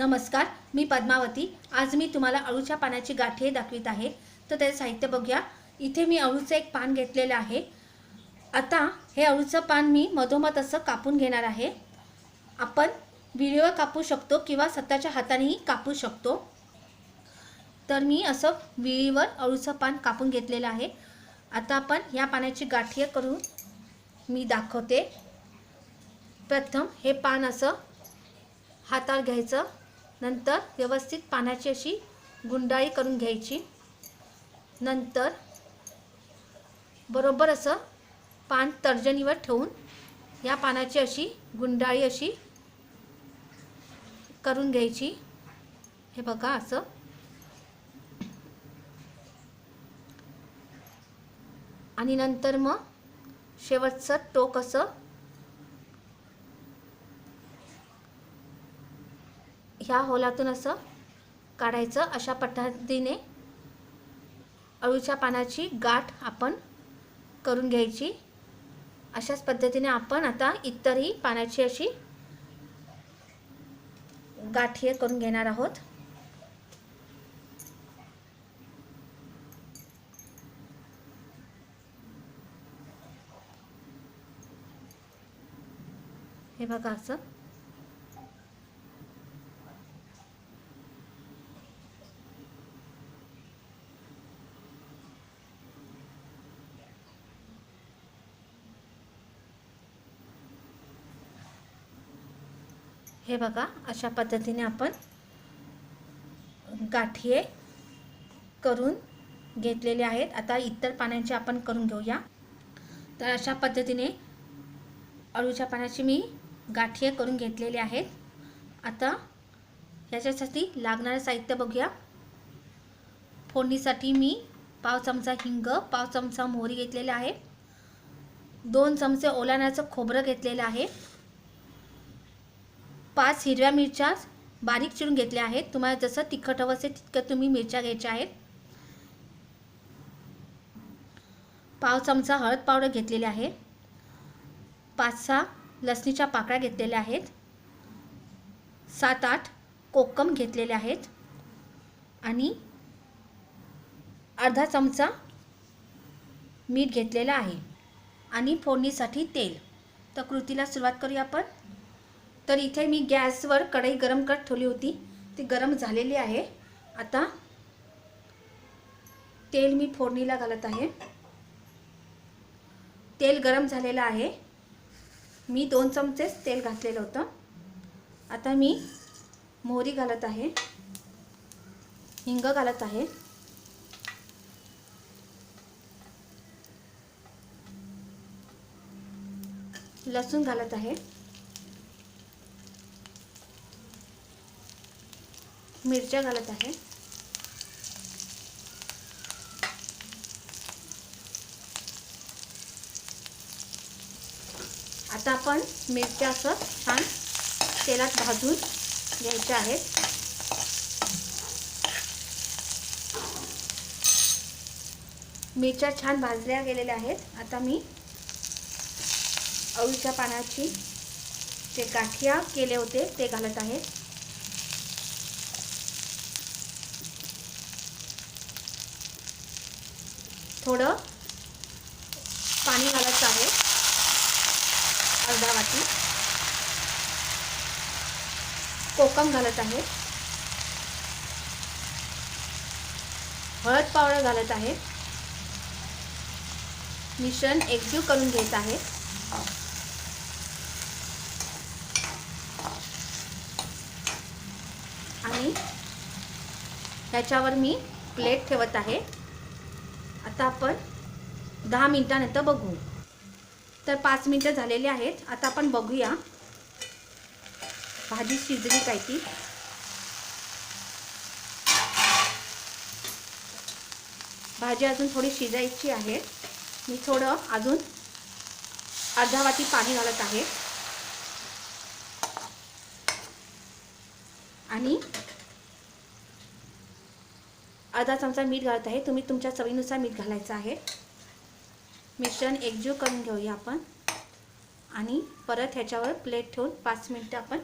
नमस्कार मी पद्मावती. आज मी तुम्हाला अळूच्या पानाची गाठी दाखवित आहे. तर त्याचं साहित्य बघूया. इथे मी अळूचं एक पान घेतलेलं आहे. आता हे अळूचं पान मी मधोमध असं कापून घेणार आहे. आपण विळीवर कापू शकतो किंवा स्वतःच्या हातानेही कापू शकतो. तर मी असं विळीवर अळूचं पान कापून घेतलेलं आहे. आता आपण या पाण्याची गाठी करून मी दाखवते. प्रथम हे पान असं हातावर घ्यायचं. नंतर व्यवस्थित पाण्याची अशी गुंडाळी करून घ्यायची. नंतर बरोबर असं पान तर्जनीवर ठेवून या पानाची अशी गुंडाळी अशी करून घ्यायची. हे बघा असं. आणि नंतर मग शेवटचं टोक असं ह्या होलातून असं काढायचं. अशा पद्धतीने अळूच्या पानाची गाठ आपण करून घ्यायची. अशाच पद्धतीने आपण आता इतरही पाण्याची अशी गाठी करून घेणार आहोत. हे बघा असं. हे बघा अशा पद्धतीने आपण गाठीये करून घेतलेले आहेत. आता इतर पाण्याचे आपण करून घेऊया. तर अशा पद्धतीने अळूच्या पाण्याची मी गाठीये करून घेतलेले आहेत. आता ह्याच्यासाठी लागणारं साहित्य बघूया. फोडणीसाठी मी पाव चमचा हिंग पाव चमचा मोहरी घेतलेला आहे. दोन चमचे ओलाण्याचं खोबरं घेतलेलं आहे. पाच हिरव्या मिरच्या बारीक चिरून घेतल्या आहेत. तुम्हाला जसं तिखट हवं असेल तितकं तुम्ही मिरच्या घ्यायच्या आहेत. पाव चमचा हळद पावडर घेतलेली आहे. पाच सहा लसणीच्या पाकळ्या घेतलेल्या आहेत. सात आठ कोकम घेतलेले आहेत. आणि अर्धा चमचा मीठ घेतलेलं आहे. आणि फोडणीसाठी तेल. तर कृतीला सुरुवात करूया आपण. तर इथे मी गॅसवर कढई गरम करत ठेवली होती. ती गरम झालेली आहे. आता तेल मी फोडणीला घालत आहे. तेल गरम झालेलं आहे. मी दोन चमचेच तेल घातलेलं होतं. आता मी मोहरी घालत आहे. हिंग घालत आहे. लसूण घालत आहे. मिरच्या घालत आहे. आता आपण मिरच्या असं छान तेलात भाजून घ्यायच्या आहेत. मिरच्या छान भाजल्या गेलेल्या आहेत. आता मी अळूच्या पानाची जे गाठिया केले होते ते घालत आहेत थोडं पाणी घालायचं आहे. अर्धा वाटी. कोकम घालत आहे. हळद पावडर घालत आहे. मिश्रण एकजीव करून घ्यायचं आहे. आणि ह्याच्यावर मी प्लेट ठेवत आहे. आता आपण दहा मिनटानंतर बघू. तर पाच मिनटं झालेली आहेत. आता आपण बघूया भाजी शिजली काय ती. भाजी अजून थोडी शिजायची आहे. मी थोडं अजून अर्धा वाटी पाणी घालत आहे. आणि अर्धा चमचा मीठ घालत आहे. तुम्ही तुमच्या चवीनुसार मीठ घालायचं आहे. मिश्रण एकजीव करून घेऊया आपण. आणि परत ह्याच्यावर प्लेट ठेवून पाच मिनटं आपण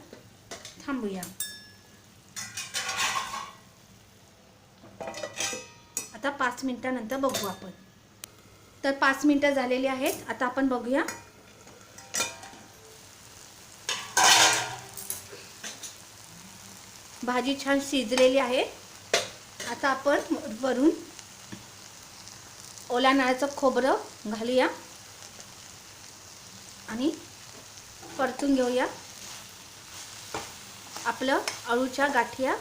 थांबूया. आता पाच मिनटानंतर बघू आपण. तर पाच मिनटं झालेली आहेत. आता आपण बघूया. भाजी छान शिजलेली आहे. आता आपण वरून ओल्या नाळ्याचं खोबरं घालूया आणि परतून घेऊया. आपलं अळूच्या गाठिया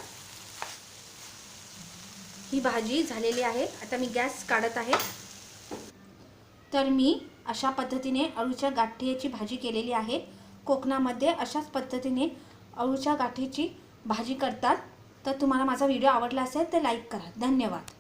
ही भाजी झालेली आहे. आता मी गॅस काढत आहे. तर मी अशा पद्धतीने अळूच्या गाठीची भाजी केलेली आहे. कोकणामध्ये अशाच पद्धतीने अळूच्या गाठीची भाजी करतात. तर तुम्हाला माझा व्हिडिओ आवडला असेल तर लाईक करा. धन्यवाद.